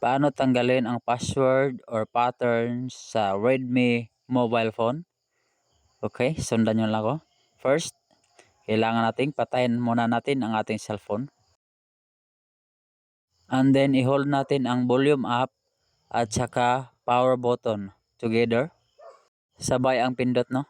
Paano tanggalin ang password or patterns sa Redmi mobile phone? Okay, sundan nyo lang ako. First, kailangan nating patayin muna natin ang ating cellphone. And then, i-hold natin ang volume up at saka power button together. Sabay ang pindot, no?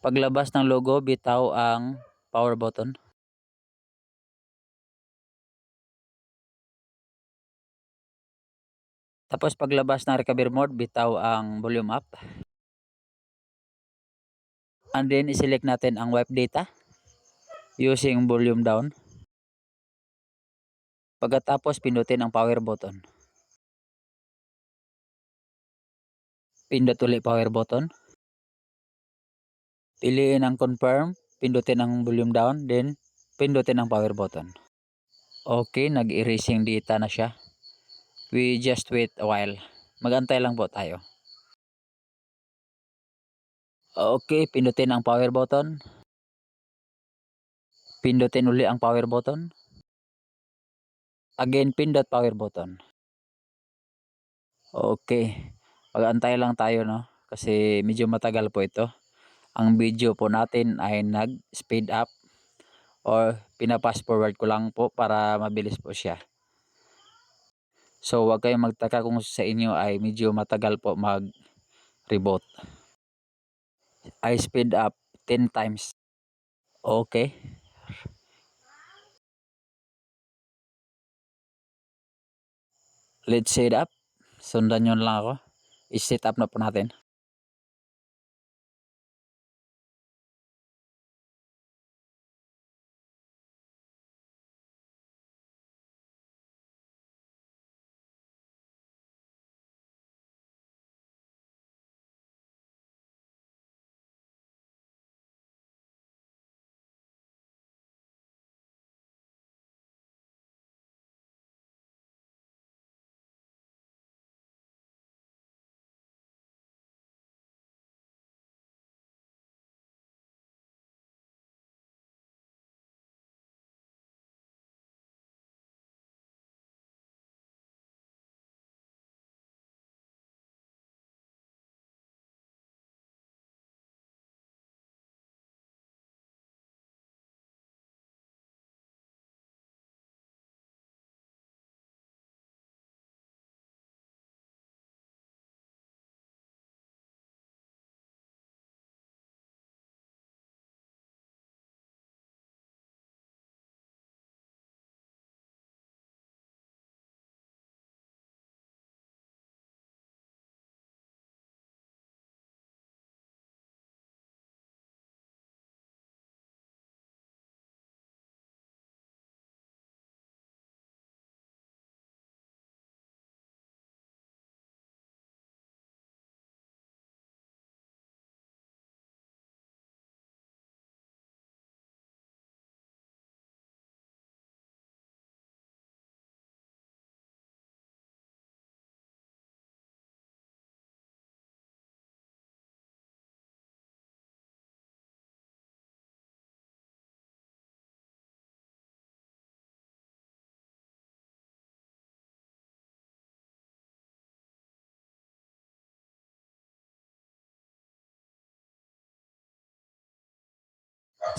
Paglabas ng logo, bitaw ang power button. Tapos paglabas ng recovery mode, bitaw ang volume up. And then, iselect natin ang wipe data using volume down. Pagkatapos, pindutin ang power button. Pindot ulit power button. Piliin ang confirm, pindutin ang volume down, then pindutin ang power button. Okay, nag-erasing data na siya. We just wait a while. Magantay lang po tayo. Okay, pindutin ang power button. Pindutin uli ang power button. Again, pindot power button. Okay. Mag-antay lang tayo, no? Kasi medyo matagal po ito. Ang video po natin ay nag-speed up or pinapass forward ko lang po para mabilis po siya. So, wag kayong magtaka kung sa inyo ay medyo matagal po mag-reboot. I speed up 10 times. Okay. Let's set up. Sundan nyo lang ako. I-set up na po natin.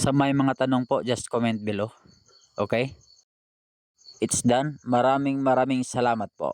Sa may mga tanong po, just comment below. Okay? It's done. Maraming maraming salamat po.